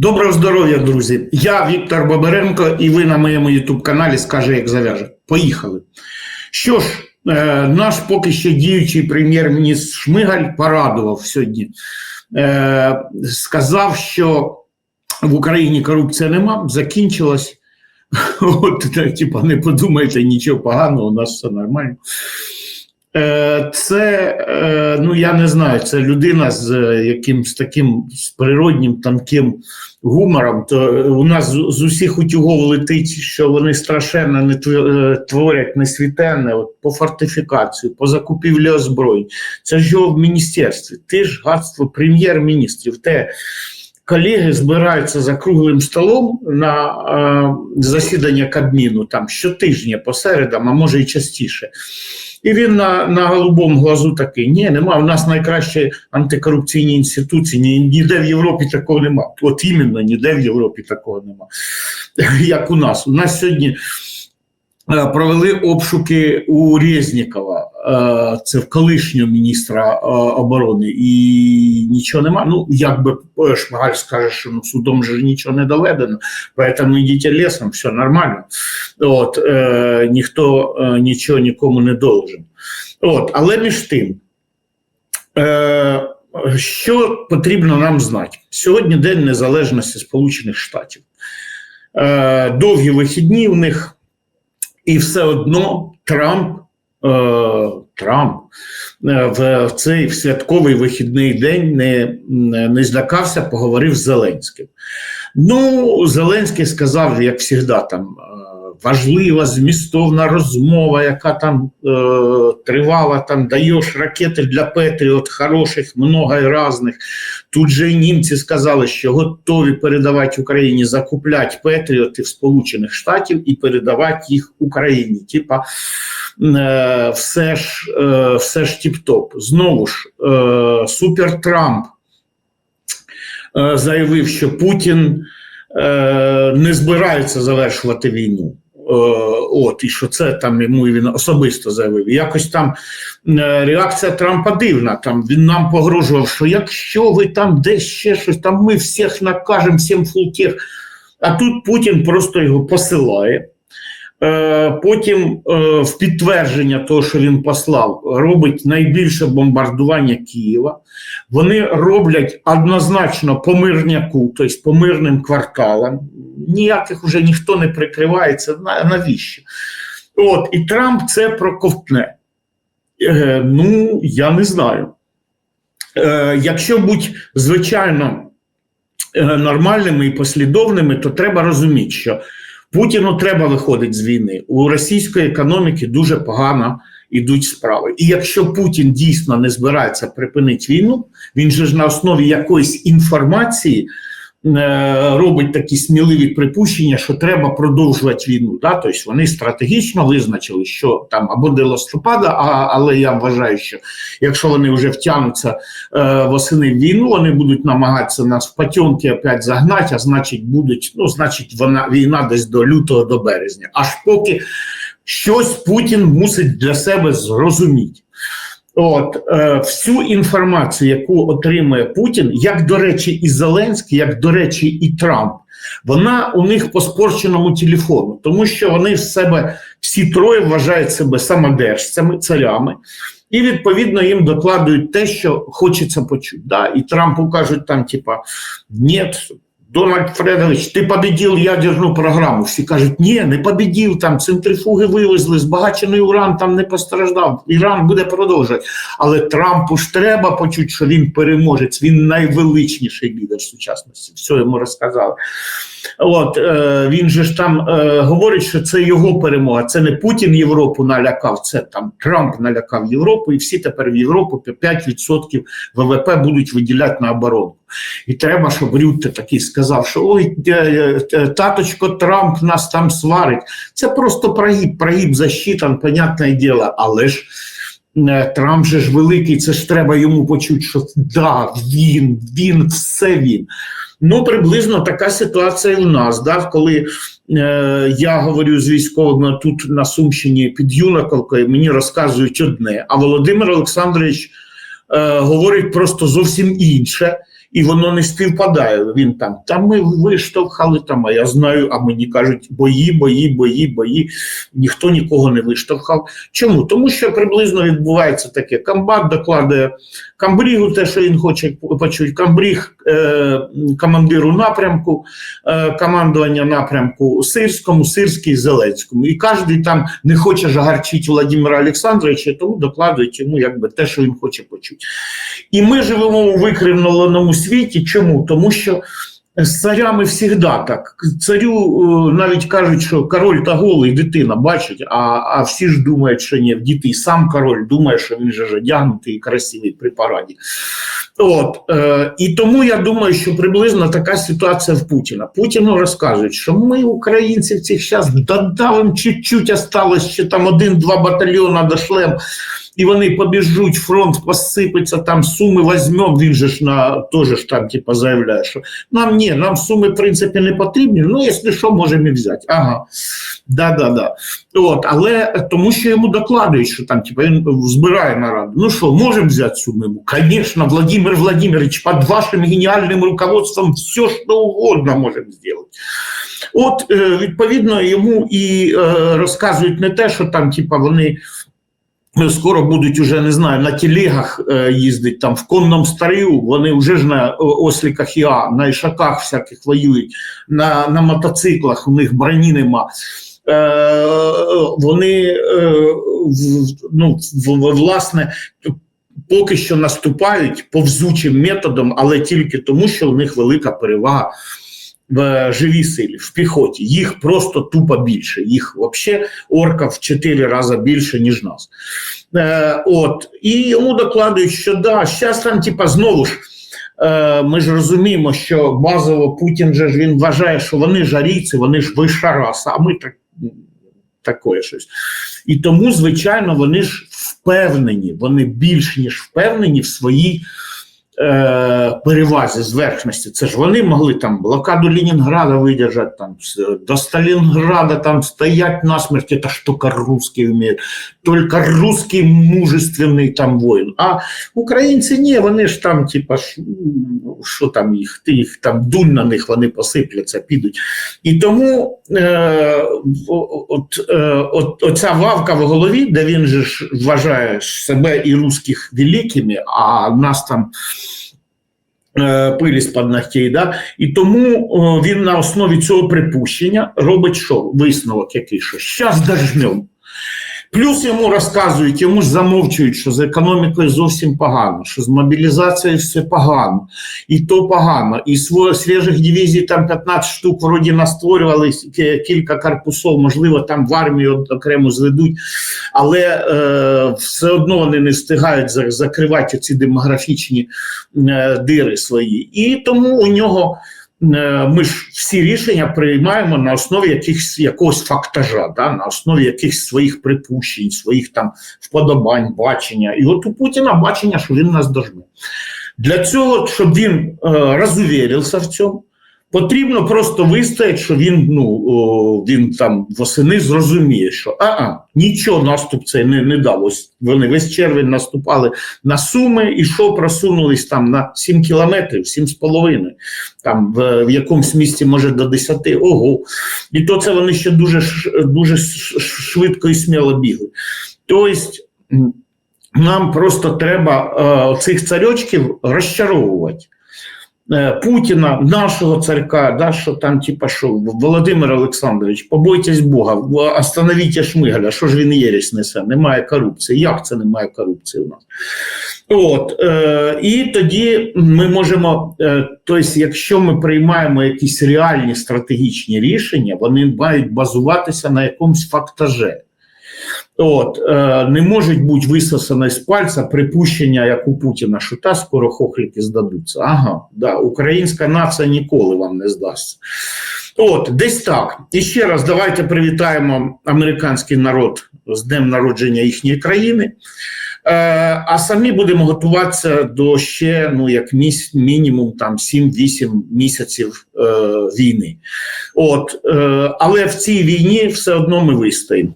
Доброго здоров'я, друзі! Я Віктор Бабаренко, і ви на моєму ютуб-каналі скаже, як зав'яже. Поїхали. Що ж, е, наш поки що діючий прем'єр-міністр Шмигаль порадував сьогодні. Е, сказав, що в Україні корупція нема, закінчилась. От, типа, не подумайте нічого поганого, у нас все нормально. Е, Це, е, ну я не знаю, це людина з е, якимсь таким з природнім тонким гумором. То у нас з, усіх утюгов летить, що вони страшенно не творять несвітенне от, по фортифікацію, по закупівлі озброєнь. Це ж його в міністерстві. Ти ж гадство прем'єр-міністрів. Те колеги збираються за круглим столом на е, засідання Кабміну там щотижня по середам, а може і частіше. І він на, на голубому глазу такий: ні, нема. У нас найкращі антикорупційні інституції, ні, ніде в Європі такого нема. От іменно ніде в Європі такого нема. Як у нас. У нас сьогодні провели обшуки у Резнікова, е, це в колишнього міністра е, оборони, і нічого нема. Ну, якби е, Шмигаль скаже, що ну, судом же нічого не доведено, поэтому йдіть лісом, все нормально. От, е, ніхто е, нічого нікому не должен. От, але між тим, е, що потрібно нам знати? Сьогодні День Незалежності Сполучених Штатів. Е, довгі вихідні в них, і все одно Трамп. е, Трамп е, в в цей святковий вихідний день не, не злякався, поговорив з Зеленським. Ну, Зеленський сказав, як завжди, там важлива змістовна розмова, яка там е, тривала, там даєш ракети для Петріот, хороших, много і різних. Тут же німці сказали, що готові передавати Україні, закупляти Петріоти в Сполучених Штатів і передавати їх Україні. Типа е, все ж, е, все ж тіп-топ. Знову ж, е, Супер Трамп е, заявив, що Путін е, не збирається завершувати війну. Е, От, і що це там йому він особисто заявив. Якось там е, реакція Трампа дивна. Там він нам погрожував, що якщо ви там десь ще щось, там ми всіх накажемо, всім фултех. А тут Путін просто його посилає. Е, Потім е, в підтвердження того, що він послав, робить найбільше бомбардування Києва. Вони роблять однозначно по мирняку, тобто по мирним кварталам. Ніяких уже ніхто не прикривається. Навіщо? От, і Трамп це проковтне. Е, ну, я не знаю. Е, якщо бути звичайно е, нормальними і послідовними, то треба розуміти, що Путіну треба виходити з війни. У російської економіки дуже погано йдуть справи. І якщо Путін дійсно не збирається припинити війну, він же ж на основі якоїсь інформації робить такі сміливі припущення, що треба продовжувати війну. Да? Тобто вони стратегічно визначили, що там або до листопада, а, але я вважаю, що якщо вони вже втягнуться е, восени в війну, вони будуть намагатися нас в патьонки опять загнати, а значить, будуть, ну, значить, вона війна десь до лютого, до березня. Аж поки щось Путін мусить для себе зрозуміти. От е, всю інформацію, яку отримує Путін, як до речі, і Зеленський, як до речі, і Трамп, вона у них по спорченому телефону, тому що вони в себе всі троє вважають себе самодержцями, царями, і відповідно їм докладують те, що хочеться почути. Да? І Трампу кажуть там, типа, ні, Дональд Фредович, ти победив ядерну програму. Всі кажуть, ні, не победив, там центрифуги вивезли, збагачений уран там не постраждав. Іран буде продовжувати. Але Трампу ж треба почути, що він переможець, він найвеличніший лідер сучасності. Все йому розказали. От е, він же ж там е, говорить, що це його перемога. Це не Путін Європу налякав, це там Трамп налякав Європу, і всі тепер в Європу 5% ВВП будуть виділяти на оборону. І треба, щоб Рютте такий сказав, що ой, е, е, таточко Трамп нас там сварить. Це просто прогиб, прогиб засчитан, понятне діло, але ж. е, Трамп же ж великий, це ж треба йому почути, що да, він, він, все він. Ну, приблизно така ситуація і у нас, да, коли е, я говорю з військовими тут на Сумщині під Юнаковкою, мені розказують одне, а Володимир Олександрович е, говорить просто зовсім інше. І воно не співпадає. Він там, та ми виштовхали там, а я знаю, а мені кажуть, бої, бої, бої, бої. Ніхто нікого не виштовхав. Чому? Тому що приблизно відбувається таке: комбат докладає камбрігу, те, що він хоче почути, камбріг е, командиру напрямку, е, командування напрямку Сирському, Сирський, Зеленському. І кожен там не хоче загарчити Владимира Олександровича, тому докладують йому якби те, що він хоче почути. І ми живемо у викривленому світі. Чому? Тому що з царями завжди так. Царю е, навіть кажуть, що король та голий дитина бачить, а, а всі ж думають, що ні, діти, і сам король думає, що він же одягнутий і красивий при параді. От, е, І тому я думаю, що приблизно така ситуація в Путіна. Путіну розказують, що ми, українці, в цих час додавим чуть-чуть осталось, ще там один-два батальйона дошлем, і вони побіжуть, фронт посипеться, там суми візьмемо, він же ж на теж ж там типу, заявляє, що нам ні, нам суми в принципі не потрібні, ну якщо що, можемо і взяти. Ага, да-да-да. От, але тому що йому докладують, що там типу, він збирає нараду. Ну що, можемо взяти миму? Звісно, Владимир Владимирович, під вашим геніальним руководством все, що угодно можемо зробити. От, е, відповідно, йому і е, розказують не те, що там, типа, вони. Скоро будуть уже не знаю на телегах е, їздить там в конному старію. Вони вже ж на осліках ІА, на ішаках всяких воюють, на на мотоциклах у них броні нема. Е, Вони е, ну, власне поки що наступають повзучим методом, але тільки тому, що у них велика перевага в живій силі, в піхоті. Їх просто тупо більше. Їх взагалі орка в 4 рази більше, ніж нас. Е, От, І йому докладують, що да, зараз там, типа, знову ж. Е, ми ж розуміємо, що базово Путін же ж він вважає, що вони жарійці, вони ж вища раса, а ми так таке щось. І тому, звичайно, вони ж впевнені, вони більш ніж впевнені в своїй е, перевазі зверхності. Це ж вони могли там блокаду Ленінграда видержати, там до Сталінграда там стоять насмерть, это ж только русские вміють, только русский мужественний там воїн. А українці ні, вони ж там, типа, що там їх, ти їх там дунь на них, вони посипляться, підуть. І тому е, от, е, от, оця вавка в голові, де він же ж вважає себе і русських великими, а нас там. Е, пилі з-під ногтей, да? і тому о, він на основі цього припущення робить що? Висновок який що зараз дожмемо. Плюс йому розказують, йому ж замовчують, що з економікою зовсім погано, що з мобілізацією все погано, і то погано. І свіжих дивізій там 15 штук вроді настворювали кілька корпусів, можливо, там в армію окремо зведуть, але е, все одно вони не встигають закривати ці демографічні е, дири свої. І тому у нього. Е, ми ж всі рішення приймаємо на основі якихось якогось фактажа, да, на основі якихось своїх припущень, своїх там вподобань, бачення. І от у Путіна бачення, що він нас дожме. Для цього, щоб він е, розувірився в цьому, Потрібно просто вистояти, що він ну він там восени зрозуміє, що а, а нічого наступ цей не не далося. Вони весь червень наступали на суми, і що просунулись там на 7 кілометрів, 7,5, там в, в якомусь місці, може до 10, ого. І то це вони ще дуже дуже швидко і сміло бігли. Тобто нам просто треба е, цих царьочків розчаровувати. Е, Путіна, нашого царка, да, що там, типа, що Володимир Олександрович, побойтесь Бога, остановіть Шмигаля, що ж він єресь несе, немає корупції. Як це немає корупції у нас? От, е, І тоді ми можемо, е, тобто, якщо ми приймаємо якісь реальні стратегічні рішення, вони мають базуватися на якомусь фактаже. От, е, Не можуть бути висосане з пальця припущення, як у Путіна, що та скоро хохліки здадуться. Ага, да, українська нація ніколи вам не здасться. От, десь так. І ще раз давайте привітаємо американський народ з днем народження їхньої країни. Е, а самі будемо готуватися до ще ну як міс, мінімум там 7-8 місяців е, війни. От, е, Але в цій війні все одно ми вистоїмо.